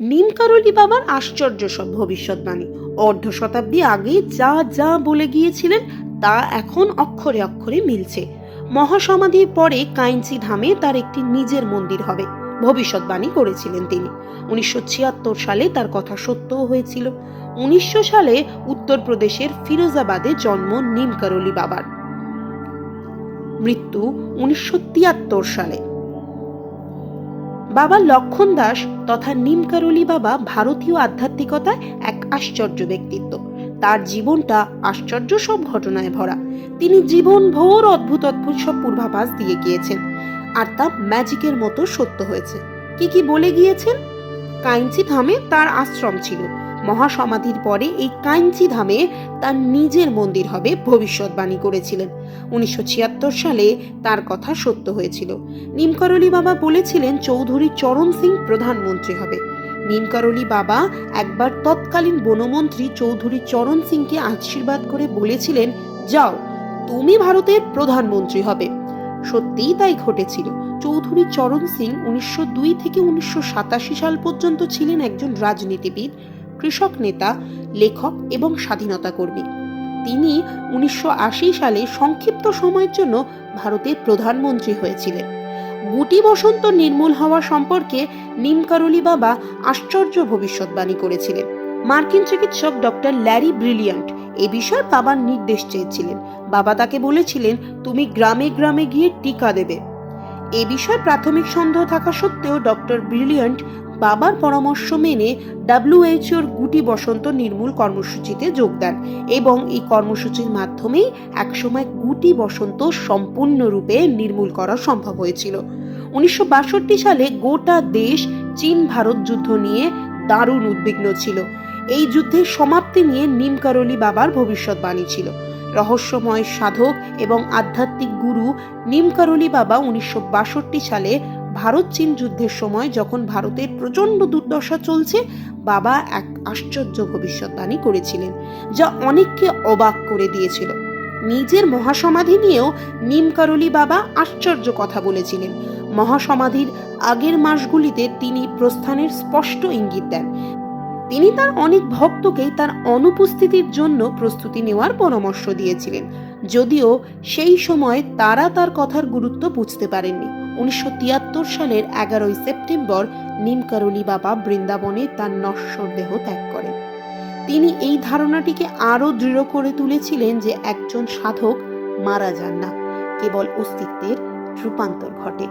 নিমকারলি বাবার আশ্চর্য সব ভবিষ্যৎবাণী। অর্ধ শতাব্দী আগে যা যা বলে গিয়েছিলেন, তা এখন অক্ষরে অক্ষরে মিলছে। মহাসমাধির পরে কাইঞ্চি ধামে তার একটি নিজের মন্দির হবে, ভবিষ্যৎবাণী করেছিলেন তিনি। উনিশশো ছিয়াত্তর সালে তার কথা সত্যও হয়েছিল। উনিশশো সালে উত্তরপ্রদেশের ফিরোজাবাদে জন্ম নিমকারলি বাবার। মৃত্যু উনিশশো তিয়াত্তর সালে। বাবা লক্ষণ দাস তথা নিমকারলি বাবা ভারতীয় আধ্যাত্মিকতায় এক আশ্চর্য ব্যক্তিত্ব। তার জীবনটা আশ্চর্য সব ঘটনায় ভরা। তিনি জীবন ভোর অদ্ভুত অদ্ভুত সব পূর্বাভাস দিয়ে গিয়েছেন। আর তা ম্যাজিকের মতো সত্য হয়েছে। কি কি বলে গিয়েছেন? কাইঞ্চি ধামে তার আশ্রম ছিল। মহাসমাধির পরে এই কাইঞ্চি ধামে তার নিজের মন্দির হবে ভবিষ্যৎবাণী করেছিলেন। উনিশশো ছিয়াত্তর সালে তার কথা সত্য হয়েছিল। নিমকরলি বাবা বলেছিলেন চৌধুরী চরণ সিং প্রধানমন্ত্রী হবে। নিমকরলি বাবা একবার তৎকালীন বনমন্ত্রী চৌধুরী চরণ সিংকে আশীর্বাদ করে বলেছিলেন, যাও, তুমি ভারতের প্রধানমন্ত্রী হবে। সত্যিই তাই ঘটেছিল। চৌধুরী চরণ সিং উনিশশো দুই থেকে উনিশশো সাতাশি সাল পর্যন্ত ছিলেন একজন রাজনীতিবিদ কৃষক নেতা, লেখক এবং স্বাধীনতা কর্মী। তিনি উনিশশো আশি সালে সংক্ষিপ্ত সময়ের জন্য ভারতের প্রধানমন্ত্রী হয়েছিলেন। গুটি বসন্ত নির্মূল হওয়া সম্পর্কে নিমকারলি বাবা আশ্চর্য ভবিষ্যৎবাণী করেছিলেন। মার্কিন চিকিৎসক ডক্টর ল্যারি ব্রিলিয়ান্ট এ বিষয়ে বাবার নির্দেশ চেয়েছিলেন। বাবা তাকে বলেছিলেন, তুমি গ্রামে গ্রামে গিয়ে টিকা দেবে। এ বিষয়ে প্রাথমিক সন্দেহ থাকা সত্ত্বেও ডক্টর ব্রিলিয়ান্ট বাবার পরামর্শ মেনে ডাব্লিউএইচওর গুটি বসন্ত নির্মূল কর্মসূচিতে যোগ দেন এবং এই কর্মসূচির মাধ্যমেই একসময় গুটি বসন্ত সম্পূর্ণরূপে নির্মূল করা সম্ভব হয়েছিল। উনিশশো বাষট্টি সালে গোটা দেশ চীন ভারত যুদ্ধ নিয়ে দারুণ উদ্বিগ্ন ছিল। এই যুদ্ধের সমাপ্তি নিয়ে নিমকারলি বাবার ভবিষ্যৎবাণী ছিল। রহস্যময় সাধক এবং আধ্যাত্মিক গুরু নিমকারলি বাবা উনিশশো বাষট্টি সালে ভারত চীন যুদ্ধের সময় যখন ভারতের প্রচণ্ড দুর্দশা চলছে, বাবা এক আশ্চর্য ভবিষ্যৎবাণী করেছিলেন, যা অনেককে অবাক করে দিয়েছিল। নিজের মহাসমাধি নিয়েও নিমকারলি বাবা আশ্চর্য কথা বলেছিলেন। মহাসমাধির আগের মাসগুলিতে তিনি প্রস্থানের স্পষ্ট ইঙ্গিত দেন। তিনি তার অনেক ভক্তকেই তার অনুপস্থিতির জন্য প্রস্তুতি নেওয়ার পরামর্শ দিয়েছিলেন, যদিও সেই সময় তারা তার কথার গুরুত্ব বুঝতে পারেননি। উনিশশো তিয়াত্তর সালের এগারোই সেপ্টেম্বর নিমকারলি বাবা বৃন্দাবনে তার নশ্বর দেহ ত্যাগ করেন। তিনি এই ধারণাটিকে আরও দৃঢ় করে তুলেছিলেন যে একজন সাধক মারা যান না, কেবল অস্তিত্বের রূপান্তর ঘটে।